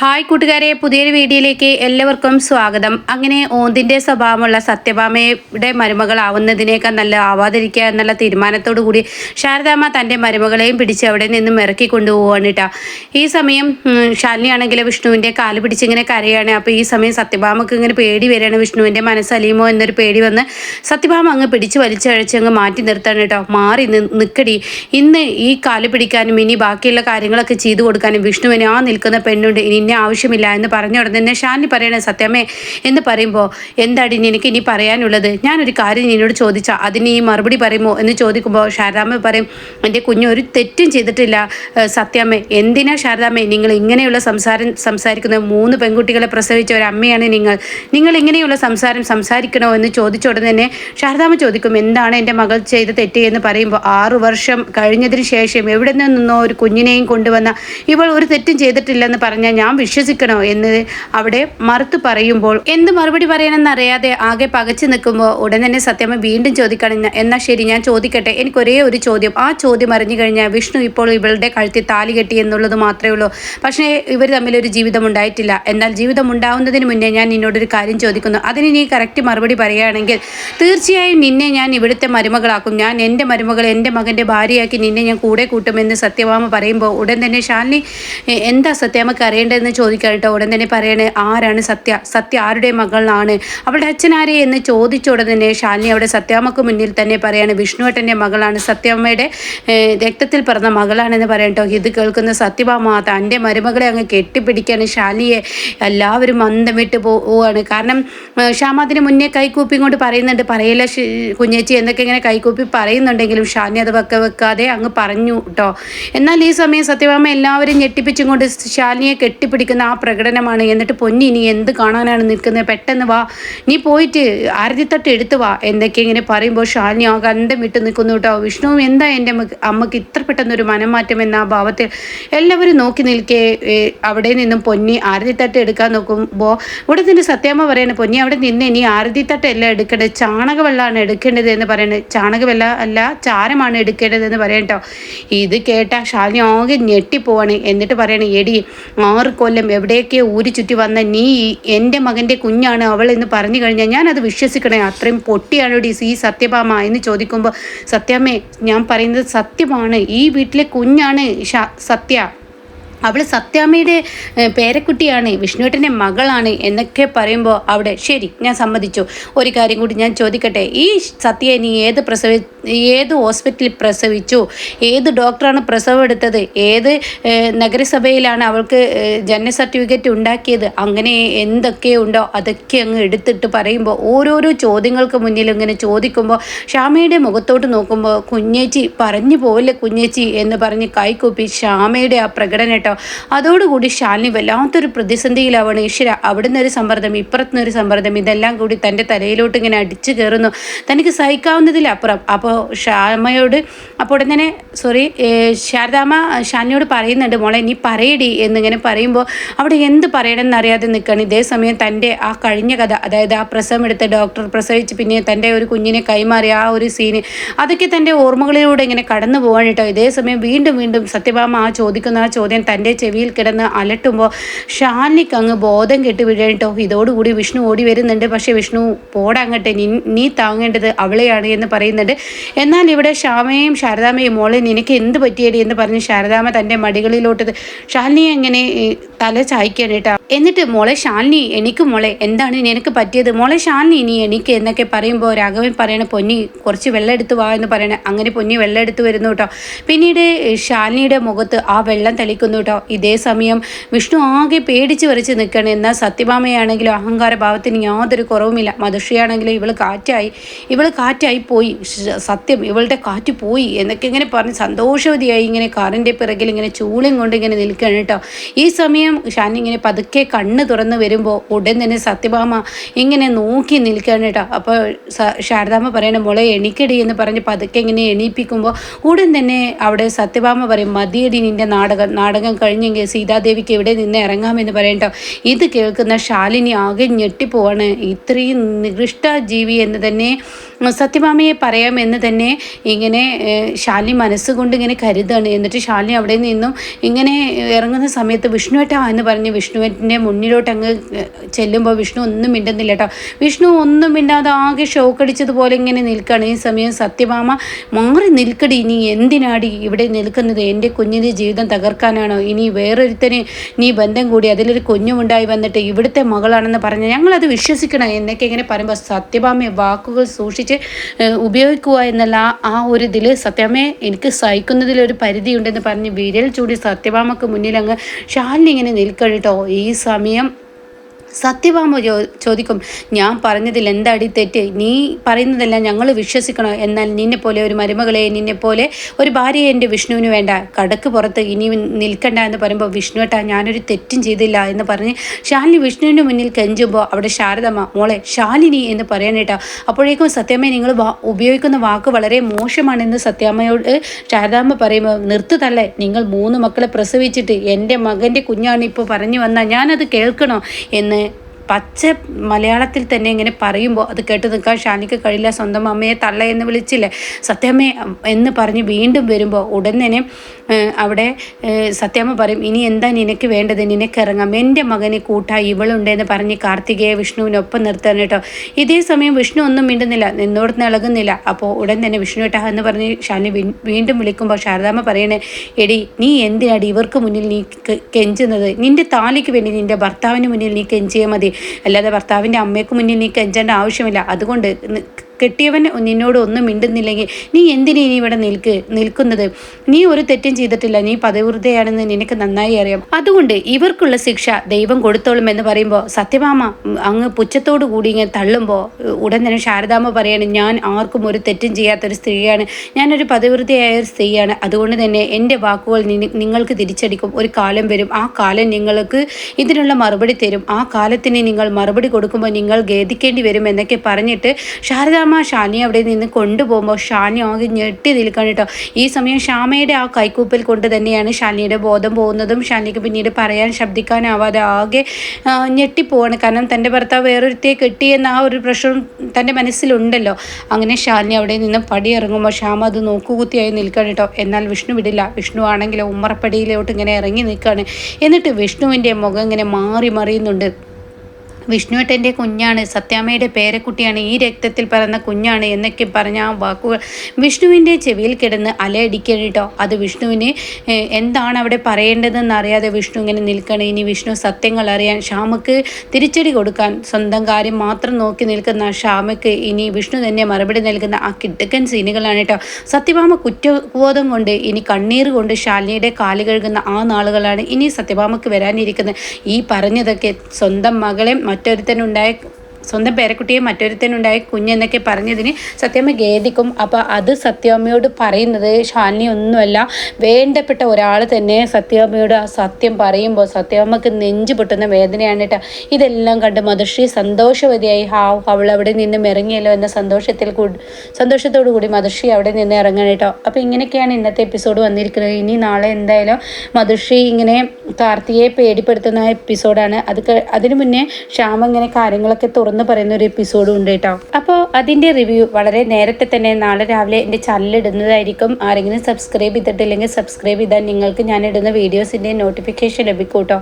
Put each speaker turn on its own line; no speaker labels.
Hi കൂട്ടുകാരെ പുതിയൊരു വീഡിയോയിലേക്ക് എല്ലാവർക്കും സ്വാഗതം. അങ്ങനെ ഓന്തിന്റെ സ്വഭാവമുള്ള സത്യഭാമയുടെ മരുമകളാവുന്നതിനേക്കാൾ നല്ല ആവാതിരിക്കുക എന്നുള്ള തീരുമാനത്തോടു കൂടി ശാരദാമ്മ തന്റെ മരുമകളെയും പിടിച്ച് അവിടെ നിന്നും ഇറക്കി കൊണ്ടുപോവാണ് കേട്ടോ ഈ സമയം ശാലിനിയാണെങ്കിൽ വിഷ്ണുവിന്റെ കാൽ പിടിച്ചിങ്ങനെ കരയാണ്. അപ്പോൾ ഈ സമയം സത്യഭാമക്ക് ഇങ്ങനെ പേടി വരികയാണ്. വിഷ്ണുവിന്റെ മനസ്സലിയുമോ എന്നൊരു പേടി വന്ന് സത്യഭാമ അങ്ങ് പിടിച്ച് വലിച്ചഴച്ച് അങ്ങ് മാറ്റി നിർത്താണ് കേട്ടോ മാറി നിൽക്കടി ഇന്ന് ഈ കാൽ പിടിക്കാനും ഇനി ബാക്കിയുള്ള കാര്യങ്ങളൊക്കെ ചെയ്തു കൊടുക്കാനും വിഷ്ണുവിനെ ആ നിൽക്കുന്ന പെണ്ണുണ്ട്. ഇനി ഇന്നെ ആവശ്യമില്ല എന്ന് പറഞ്ഞ ഉടനെ തന്നെ ഷാനി പറയണേ സത്യമേ എന്ന് പറയുമ്പോൾ എന്താടി എനിക്ക് ഇനി പറയാനുള്ളത്? ഞാനൊരു കാര്യം നിന്നോട് ചോദിച്ചാൽ അതിന് ഈ മറുപടി പറയുമോ എന്ന് ചോദിക്കുമ്പോൾ ശാരദാമ്മ പറയും എന്റെ കുഞ്ഞ് ഒരു തെറ്റും ചെയ്തിട്ടില്ല സത്യമേ. എന്തിനാ ശാരദാമ്മ? നിങ്ങൾ ഇങ്ങനെയുള്ള സംസാരം സംസാരിക്കുന്നത് മൂന്ന് പെൺകുട്ടികളെ പ്രസവിച്ച ഒരു അമ്മയാണ് നിങ്ങൾ. നിങ്ങൾ ഇങ്ങനെയുള്ള സംസാരം സംസാരിക്കണോ എന്ന് ചോദിച്ച ഉടനെ തന്നെ ശാരദാമ്മ ചോദിക്കും എന്താണ് എന്റെ മകൾ ചെയ്ത തെറ്റ്? എന്ന് പറയുമ്പോൾ ആറ് വർഷം കഴിഞ്ഞതിന് ശേഷം എവിടെ നിന്നോ ഒരു കുഞ്ഞിനെയും കൊണ്ടുവന്ന ഇവൾ ഒരു തെറ്റും ചെയ്തിട്ടില്ലെന്ന് പറഞ്ഞാൽ ഞാൻ വിശ്വസിക്കണോ എന്ന് അവിടെ മറുത്തു പറയുമ്പോൾ എന്ത് മറുപടി പറയണമെന്ന് അറിയാതെ ആകെ പകച്ചു നിൽക്കുമ്പോൾ ഉടൻ തന്നെ സത്യമ്മ വീണ്ടും ചോദിക്കണം. എന്നാൽ ശരി ഞാൻ ചോദിക്കട്ടെ. എനിക്ക് ഒരേ ഒരു ചോദ്യം. ആ ചോദ്യം അറിഞ്ഞു കഴിഞ്ഞാൽ വിഷ്ണു ഇപ്പോൾ ഇവളുടെ കഴുത്തിൽ താലി കെട്ടി എന്നുള്ളത് മാത്രമേ ഉള്ളൂ. പക്ഷേ ഇവർ തമ്മിൽ ഒരു ജീവിതം ഉണ്ടായിട്ടില്ല. എന്നാൽ ജീവിതം ഉണ്ടാവുന്നതിന് മുന്നേ ഞാൻ നിന്നോടൊരു കാര്യം ചോദിക്കുന്നു. അതിന് നീ കറക്റ്റ് മറുപടി പറയുകയാണെങ്കിൽ തീർച്ചയായും നിന്നെ ഞാൻ ഇവിടുത്തെ മരുമകളാക്കും. ഞാൻ എന്റെ മരുമകൾ എന്റെ മകന്റെ ഭാര്യയാക്കി നിന്നെ ഞാൻ കൂടെ കൂട്ടുമെന്ന് സത്യഭാമ പറയുമ്പോൾ ഉടൻ തന്നെ ശാലിനി "എ- എന്താ സത്യാമ്മക്ക് അറിയേണ്ടതെന്ന് ചോദിക്കാൻ കേട്ടോ ഉടൻ തന്നെ പറയണേ ആരാണ് സത്യ? സത്യ ആരുടെ മകളാണ്? അവളുടെ അച്ഛൻ ആരെ എന്ന് ചോദിച്ച ഉടൻ തന്നെ ശാലിനി അവിടെ സത്യാമ്മക്ക് മുന്നിൽ തന്നെ പറയാണ് വിഷ്ണുവേട്ടന്റെ മകളാണ്. സത്യാമ്മയുടെ രക്തത്തിൽ പിറന്ന മകളാണെന്ന് പറയാം കേട്ടോ. ഇത് കേൾക്കുന്ന സത്യഭാമ തന്റെ മരുമകളെ അങ്ങ് കെട്ടിപ്പിടിക്കാണ് ശാലിയെ. എല്ലാവരും അന്തം വിട്ട് പോവുകയാണ് കാരണം ഷാമാതിന് മുന്നേ കൈകൂപ്പി കൊണ്ട് പറയുന്നുണ്ട്. പറയില്ല കുഞ്ഞേച്ചി എന്നൊക്കെ ഇങ്ങനെ കൈകൂപ്പി പറയുന്നുണ്ടെങ്കിലും ഷാലിനി അത് വെക്ക വെക്കാതെ അങ്ങ് പറഞ്ഞു കേട്ടോ. എന്നാൽ ഈ സമയം സത്യഭാമ എല്ലാവരും ഞെട്ടിപ്പിച്ചും കൊണ്ട് ശാലിനിയെ കെട്ടിപ്പിടിക്കുന്ന ആ പ്രകടനമാണ്. എന്നിട്ട് പൊന്നി നീ എന്ത് കാണാനാണ് നിൽക്കുന്നത് പെട്ടെന്ന് വാ. നീ പോയിട്ട് ആരതിത്തട്ട് എടുത്തു വാ. എന്തൊക്കെ ഇങ്ങനെ പറയുമ്പോൾ ശാലിനി ആ ഗന്ധം വിട്ട് നിൽക്കുന്നു കേട്ടോ. വിഷ്ണുവും എന്താ എന്റെ അമ്മയ്ക്ക് ഇത്ര പെട്ടെന്നൊരു മനംമാറ്റം എന്ന ആ ഭാവത്തിൽ എല്ലാവരും നോക്കി നിൽക്കേ. അവിടെ നിന്നും പൊന്നി ആരതിത്തട്ട് എടുക്കാൻ നോക്കുമ്പോൾ ഇവിടെ നിന്ന് സത്യാമ്മ പറയണ പൊന്നി അവിടെ നിന്ന്. ഇനി ആരതിത്തട്ടല്ല എടുക്കേണ്ടത് ചാണകവെള്ളമാണ് എടുക്കേണ്ടത് എന്ന് പറയുന്നത് ചാണകവെള്ള അല്ല ചാരമാണ് എടുക്കേണ്ടത് എന്ന് പറയാം കേട്ടോ. ഇത് കേട്ട ശാലിനി ആകെ ഞെട്ടിപ്പോവാണ്. എന്നിട്ട് പറയണേ എടി ആറ് കൊല്ലം എവിടെയൊക്കെ ഊരി ചുറ്റി വന്ന നീ എന്റെ മകന്റെ കുഞ്ഞാണ് അവൾ എന്ന് പറഞ്ഞു കഴിഞ്ഞാൽ ഞാനത് വിശ്വസിക്കണേ. അത്രയും പൊട്ടിയാണോ ഡി ഈ സത്യഭാമ എന്ന് ചോദിക്കുമ്പോൾ സത്യാമ്മേ ഞാൻ പറയുന്നത് സത്യമാണ്. ഈ വീട്ടിലെ കുഞ്ഞാണ് സത്യ. അവൾ സത്യാമ്മയുടെ പേരക്കുട്ടിയാണ് വിഷ്ണുവേട്ടന്റെ മകളാണ് എന്നൊക്കെ പറയുമ്പോൾ അവിടെ ശരി ഞാൻ സമ്മതിച്ചു. ഒരു കാര്യം കൂടി ഞാൻ ചോദിക്കട്ടെ. ഈ സത്യയെ നീ ഏത് പ്രസവി ഏത് ഹോസ്പിറ്റലിൽ പ്രസവിച്ചു? ഏത് ഡോക്ടറാണ് പ്രസവം എടുത്തത് ഏത് നഗരസഭയിലാണ് അവൾക്ക് ജനന സർട്ടിഫിക്കറ്റ് ഉണ്ടാക്കിയത്? അങ്ങനെ എന്തൊക്കെ ഉണ്ടോ അതൊക്കെ അങ്ങ് എടുത്തിട്ട് പറയുമ്പോൾ ഓരോരോ ചോദ്യങ്ങൾക്ക് മുന്നിൽ ഇങ്ങനെ ചോദിക്കുമ്പോൾ ഷാമയുടെ മുഖത്തോട്ട് നോക്കുമ്പോൾ കുഞ്ഞേച്ചി പറഞ്ഞു പോവല്ലേ കുഞ്ഞേച്ചി എന്ന് പറഞ്ഞ് കൈകൂപ്പി ഷാമയുടെ ആ പ്രകടനം കേട്ടോ. അതോടുകൂടി ശാലിനി വല്ലാത്തൊരു പ്രതിസന്ധിയിലാവണം. ഈശ്വര അവിടുന്ന് ഒരു സമ്മർദ്ദം ഇപ്പുറത്തുനിന്നൊരു സമ്മർദ്ദം ഇതെല്ലാം കൂടി തന്റെ തലയിലോട്ട് ഇങ്ങനെ അടിച്ചു കയറുന്നു. തനിക്ക് സഹിക്കാവുന്നതിലപ്പുറം. അപ്പോൾ ശ്യാമയോട് അപ്പോൾ ഉടനെ സോറി ശാരദാമ്മ ഷാനിയോട് പറയുന്നുണ്ട് മോളെ നീ പറയടി എന്നിങ്ങനെ പറയുമ്പോൾ അവിടെ എന്ത് പറയണമെന്ന് അറിയാതെ നിൽക്കുകയാണ്. ഇതേ സമയം തന്റെ ആ കഴിഞ്ഞ കഥ അതായത് ആ പ്രസവം എടുത്ത ഡോക്ടർ പ്രസവിച്ച് പിന്നെ തന്റെ ഒരു കുഞ്ഞിനെ കൈമാറി ആ ഒരു സീന് അതൊക്കെ തന്റെ ഓർമ്മകളിലൂടെ ഇങ്ങനെ കടന്നു പോകാൻ കേട്ടോ. ഇതേ സമയം വീണ്ടും വീണ്ടും സത്യഭാമ ആ ചോദിക്കുന്ന ആ ചോദ്യം തന്റെ ചെവിയിൽ കിടന്ന് അലട്ടുമ്പോൾ ഷാനിക്ക് അങ്ങ് ബോധം കെട്ട് വിഴേട്ടോ ഇതോടുകൂടി വിഷ്ണു ഓടി വരുന്നുണ്ട്. പക്ഷേ വിഷ്ണു പോടാങ്ങട്ടെ നീ നീ താങ്ങേണ്ടത് അവളെയാണ് എന്ന് പറയുന്നുണ്ട്. എന്നാൽ ഇവിടെ ശ്യാമയും ശാരദാമയും മോളെ നിനക്ക് എന്ത് പറ്റിയടി എന്ന് പറഞ്ഞ് ശാരദാമ തന്റെ മടികളിലോട്ട് ശാലിനി എങ്ങനെ തല ചായ്ക്കാനിട്ടാ എന്നിട്ട് മോളെ ശാലിനി എനിക്ക് മോളെ എന്താണ് നിനക്ക് പറ്റിയത്? മോളെ ശാലിനി നീ എനിക്ക് എന്നൊക്കെ പറയുമ്പോൾ രാഘവൻ പറയണ പൊന്നി കുറച്ച് വെള്ളം എടുത്ത് വാ എന്ന് പറയണ അങ്ങനെ പൊന്നി വെള്ളം എടുത്ത് വരുന്നു കേട്ടോ. പിന്നീട് ശാലിനിയുടെ മുഖത്ത് ആ വെള്ളം തെളിക്കുന്നു കേട്ടോ. ഇതേ സമയം വിഷ്ണു ആകെ പേടിച്ച് വരച്ച് നിൽക്കണം എന്നാൽ സത്യഭാമയാണെങ്കിലും അഹങ്കാരഭാവത്തിന് യാതൊരു കുറവുമില്ല. മധുഷിയാണെങ്കിലും ഇവൾ കാറ്റായി ഇവൾ കാറ്റായി പോയി. സത്യം ഇവളുടെ കാറ്റ് പോയി എന്നൊക്കെ ഇങ്ങനെ പറഞ്ഞ് സന്തോഷവതിയായി ഇങ്ങനെ കാറിന്റെ പിറകിൽ ഇങ്ങനെ ചൂളും കൊണ്ട് ഇങ്ങനെ നിൽക്കുകയാണ് കേട്ടോ. ഈ സമയം ഷാനി ഇങ്ങനെ പതുക്കെ കണ്ണ് തുറന്ന് വരുമ്പോൾ ഉടൻ തന്നെ സത്യഭാമ ഇങ്ങനെ നോക്കി നിൽക്കുകയാണ് കേട്ടോ. അപ്പോൾ ശാരദാമ്മ പറയണ മോളെ എണിക്കടി എന്ന് പറഞ്ഞ് പതുക്കെ ഇങ്ങനെ എണീപ്പിക്കുമ്പോൾ ഉടൻ തന്നെ അവിടെ സത്യഭാമ പറയും മതിയടി നിന്റെ നാടകം നാടകം കഴിഞ്ഞെങ്കിൽ സീതാദേവിക്ക് ഇവിടെ നിന്ന് ഇറങ്ങാമെന്ന് പറയട്ടോ ഇത് കേൾക്കുന്ന ശാലിനി ആകെ ഞെട്ടിപ്പോവാണ്. ഇത്രയും നികൃഷ്ട ജീവി എന്ന് തന്നെ സത്യഭാമയെ പറയാമെന്ന് തന്നെ ഇങ്ങനെ ശാലി മനസ്സുകൊണ്ട് ഇങ്ങനെ കരുതാണ്. എന്നിട്ട് ശാലി അവിടെ നിന്നും ഇങ്ങനെ ഇറങ്ങുന്ന സമയത്ത് വിഷ്ണുവേട്ടാ എന്ന് പറഞ്ഞ് വിഷ്ണുവേട്ടന്റെ മുന്നിലോട്ട് അങ്ങ് ചെല്ലുമ്പോൾ വിഷ്ണു ഒന്നും മിണ്ടുന്നില്ല കേട്ടോ. വിഷ്ണു ഒന്നും മിണ്ടാതെ ആകെ ഷോക്കടിച്ചതുപോലെ ഇങ്ങനെ നിൽക്കുകയാണ് ഈ സമയം സത്യഭാമ മാറി നിൽക്കടി. നീ എന്തിനാടി ഇവിടെ നിൽക്കുന്നത്? എന്റെ കുഞ്ഞിന്റെ ജീവിതം തകർക്കാനാണോ? ഇനി വേറൊരുത്തന് നീ ബന്ധം കൂടി അതിലൊരു കുഞ്ഞുമുണ്ടായി വന്നിട്ട് ഇവിടുത്തെ മകളാണെന്ന് പറഞ്ഞ് ഞങ്ങളത് വിശ്വസിക്കണം എന്നൊക്കെ ഇങ്ങനെ പറയുമ്പോൾ സത്യഭാമയെ വാക്കുകൾ സൂക്ഷിച്ച് ഉപയോഗിക്കുക എന്നുള്ള ആ- ഒരു ഇതിൽ സത്യമേ എനിക്ക് സഹിക്കുന്നതിലൊരു പരിധിയുണ്ടെന്ന് പറഞ്ഞ് വിരൽ ചൂടി സത്യഭാമക്ക് മുന്നിൽ അങ്ങ് ശാലിനി ഇങ്ങനെ നിൽക്കട്ടോ ഈ സമയം സത്യഭാമ ചോദിക്കും ഞാൻ പറഞ്ഞതിൽ എന്താടി തെറ്റ്? നീ പറയുന്നതെല്ലാം ഞങ്ങൾ വിശ്വസിക്കണോ. എന്നാൽ നിന്നെ പോലെ ഒരു മരുമകളെ നിന്നെ പോലെ ഒരു ഭാര്യയെ എന്റെ വിഷ്ണുവിന് വേണ്ട. കടക്ക് പുറത്ത് ഇനി നിൽക്കണ്ട എന്ന് പറയുമ്പോൾ വിഷ്ണുവേട്ടാ ഞാനൊരു തെറ്റും ചെയ്തില്ല എന്ന് പറഞ്ഞ് ശാലിനി വിഷ്ണുവിന്റെ മുന്നിൽ കെഞ്ചുമ്പോൾ അവിടെ ശാരദമ്മ മോളെ ശാലിനി എന്ന് പറയാനേട്ടാ അപ്പോഴേക്കും സത്യാമ്മ നിങ്ങൾ ഉപയോഗിക്കുന്ന വാക്ക് വളരെ മോശമാണെന്ന് സത്യാമ്മയോട് ശാരദാമ്മ പറയുമ്പോൾ നിർത്തുതല്ലേ നിങ്ങൾ മൂന്ന് മക്കളെ പ്രസവിച്ചിട്ട് എന്റെ മകന്റെ കുഞ്ഞാണ് ഇപ്പോൾ പറഞ്ഞു വന്നാൽ ഞാനത് കേൾക്കണോ? എന്ന് പച്ച മലയാളത്തിൽ തന്നെ ഇങ്ങനെ പറയുമ്പോൾ അത് കേട്ട് നിൽക്കാൻ ഷാനിക്ക് കഴിയില്ല. സ്വന്തം അമ്മയെ തള്ള എന്ന് വിളിച്ചില്ലേ? സത്യമ്മേ എന്ന് പറഞ്ഞ് വീണ്ടും വരുമ്പോൾ ഉടൻ തന്നെ അവിടെ സത്യാമ്മ പറയും ഇനി എന്താ നിനക്ക് വേണ്ടത്? നിനക്ക് ഇറങ്ങാം എന്റെ മകനെ കൂട്ടായി ഇവളുണ്ടെന്ന് പറഞ്ഞ് കാർത്തികയെ വിഷ്ണുവിനൊപ്പം നിർത്താൻ കേട്ടോ. ഇതേ സമയം വിഷ്ണു ഒന്നും മിണ്ടുന്നില്ല നിന്നോടത്ത് ഇളകുന്നില്ല. അപ്പോൾ ഉടൻ തന്നെ വിഷ്ണു ഏട്ടാ എന്ന് പറഞ്ഞ് ഷാനി വീണ്ടും വിളിക്കുമ്പോൾ ശാരദാമ്മ പറയണേ എടി നീ എന്തിനാടി? ഇവർക്ക് മുന്നിൽ നീ കെഞ്ചുന്നത്. നിന്റെ താലിക്ക് വേണ്ടി നിന്റെ ഭർത്താവിന് മുന്നിൽ നീ കെഞ്ചിയാൽ മതി. അല്ലാതെ ഭർത്താവിന്റെ അമ്മയ്ക്ക് മുന്നിൽ നീ കെഞ്ചേണ്ട ആവശ്യമില്ല. അതുകൊണ്ട് കെട്ടിയവൻ നിന്നോട് ഒന്നും മിണ്ടുന്നില്ലെങ്കിൽ നീ എന്തിനീ നീ ഇവിടെ നിൽക്ക് നിൽക്കുന്നത്? നീ ഒരു തെറ്റും ചെയ്തിട്ടില്ല. നീ പതിവൃതയാണെന്ന് നിനക്ക് നന്നായി അറിയാം. അതുകൊണ്ട് ഇവർക്കുള്ള ശിക്ഷ ദൈവം കൊടുത്തോളും എന്ന് പറയുമ്പോൾ സത്യഭാമ അങ്ങ് പുച്ഛത്തോടു കൂടി ഇങ്ങനെ തള്ളുമ്പോൾ ഉടൻ തന്നെ ശാരദാമ്മ പറയാണ് ഞാൻ ആർക്കും ഒരു തെറ്റും ചെയ്യാത്തൊരു സ്ത്രീയാണ്. ഞാനൊരു പതിവൃതയായ ഒരു സ്ത്രീയാണ്. അതുകൊണ്ട് തന്നെ എന്റെ വാക്കുകൾ നിങ്ങൾക്ക് തിരിച്ചടിക്കും. ഒരു കാലം വരും. ആ കാലം നിങ്ങൾക്ക് ഇതിനുള്ള മറുപടി തരും. ആ കാലത്തിന് നിങ്ങൾ മറുപടി കൊടുക്കുമ്പോൾ നിങ്ങൾ ഖേദിക്കേണ്ടി വരും എന്നൊക്കെ പറഞ്ഞിട്ട് ശാരദാമ്മ ഷാനി അവിടെ നിന്ന് കൊണ്ടുപോകുമ്പോൾ ഷാനി ആകെ ഞെട്ടി നിൽക്കണം കേട്ടോ. ഈ സമയം ഷാമയുടെ ആ കൈക്കൂപ്പൽ കൊണ്ട് തന്നെയാണ് ഷാനിയുടെ ബോധം പോകുന്നതും ഷാനിക്ക് പിന്നീട് പറയാൻ ശബ്ദിക്കാനാവാതെ ആകെ ഞെട്ടിപ്പോവാണ്. കാരണം തന്റെ ഭർത്താവ് വേറൊരുത്തെ കെട്ടിയെന്ന ആ ഒരു പ്രശ്നം തന്റെ മനസ്സിലുണ്ടല്ലോ. അങ്ങനെ ഷാലിനി അവിടെ നിന്ന് പടി ഇറങ്ങുമ്പോൾ ശ്യാമ അത് നോക്കുകുത്തിയായി നിൽക്കണം കേട്ടോ. എന്നാൽ വിഷ്ണു വിടില്ല. വിഷ്ണു ആണെങ്കിൽ ഉമ്മറപ്പടിയിലോട്ട് ഇങ്ങനെ ഇറങ്ങി നിൽക്കുകയാണ്. എന്നിട്ട് വിഷ്ണുവിന്റെ മുഖം ഇങ്ങനെ മാറി മറിയുന്നുണ്ട്. വിഷ്ണുവേട്ടന്റെ കുഞ്ഞാണ്. സത്യാമ്മയുടെ പേരക്കുട്ടിയാണ്. ഈ രക്തത്തിൽ പിറന്ന കുഞ്ഞാണ് എന്നൊക്കെ പറഞ്ഞ ആ വാക്കുകൾ വിഷ്ണുവിന്റെ ചെവിയിൽ കിടന്ന് അലയടിക്കണം അത് വിഷ്ണുവിന് എന്താണ് അവിടെ പറയേണ്ടതെന്ന് അറിയാതെ വിഷ്ണു ഇങ്ങനെ നിൽക്കണം ഇനി വിഷ്ണു സത്യങ്ങൾ അറിയാൻ ഷാമക്ക് തിരിച്ചടി കൊടുക്കാൻ സ്വന്തം കാര്യം മാത്രം നോക്കി നിൽക്കുന്ന ഷാമക്ക് ഇനി വിഷ്ണു തന്നെ മറുപടി നൽകുന്ന ആ കിടുക്കൻ സീനുകളാണ് കേട്ടോ. സത്യഭാമ കുറ്റബോധം കൊണ്ട് ഇനി കണ്ണീർ കൊണ്ട് ശാലിനിയുടെ കാൽ കഴുകുന്ന ആ നാളുകളാണ് ഇനി സത്യഭാമക്ക് വരാനിരിക്കുന്നത്. ഈ പറഞ്ഞതൊക്കെ സ്വന്തം മകളെ മറ്റൊരുത്തനുണ്ടായ സ്വന്തം പേരക്കുട്ടിയെ മറ്റൊരുത്തനുണ്ടായ കുഞ്ഞെന്നൊക്കെ പറഞ്ഞതിന് സത്യമ്മ ഖേദിക്കും. അപ്പോൾ അത് സത്യാമ്മയോട് പറയുന്നത് ഷാനി ഒന്നുമല്ല. വേണ്ടപ്പെട്ട ഒരാൾ തന്നെ സത്യാമ്മയോട് ആ സത്യം പറയുമ്പോൾ സത്യാമ്മക്ക് നെഞ്ചു പൊട്ടുന്ന വേദനയാണ് കേട്ടോ ഇതെല്ലാം കണ്ട് മധുശ്രീ സന്തോഷവതിയായി. ഹാവ് അവൾ അവിടെ നിന്ന് ഇറങ്ങിയല്ലോ എന്ന സന്തോഷത്തിൽ കൂടി സന്തോഷത്തോടു കൂടി മധുശ്രീ അവിടെ നിന്ന് ഇറങ്ങണം കേട്ടോ അപ്പോൾ ഇങ്ങനെയൊക്കെയാണ് ഇന്നത്തെ എപ്പിസോഡ് വന്നിരിക്കുന്നത്. ഇനി നാളെ എന്തായാലും മധുശ്രീ ഇങ്ങനെ കാർത്തികയെ പേടിപ്പെടുത്തുന്ന എപ്പിസോഡാണ്. അത് അതിനു മുന്നേ ശ്യാമ ഇങ്ങനെ കാര്യങ്ങളൊക്കെ തുറന്നു പറയുന്ന ഒരു എപ്പിസോഡും ഉണ്ട് കേട്ടോ. അപ്പോൾ അതിന്റെ റിവ്യൂ വളരെ നേരത്തെ തന്നെ നാളെ രാവിലെ എന്റെ ചല്ലിടുന്നതായിരിക്കും ആരെങ്കിലും സബ്സ്ക്രൈബ് ചെയ്തിട്ടില്ലെങ്കിൽ സബ്സ്ക്രൈബ് ചെയ്താൽ നിങ്ങൾക്ക് ഞാൻ ഇടുന്ന വീഡിയോസിന്റെ നോട്ടിഫിക്കേഷൻ ലഭിക്കും കേട്ടോ.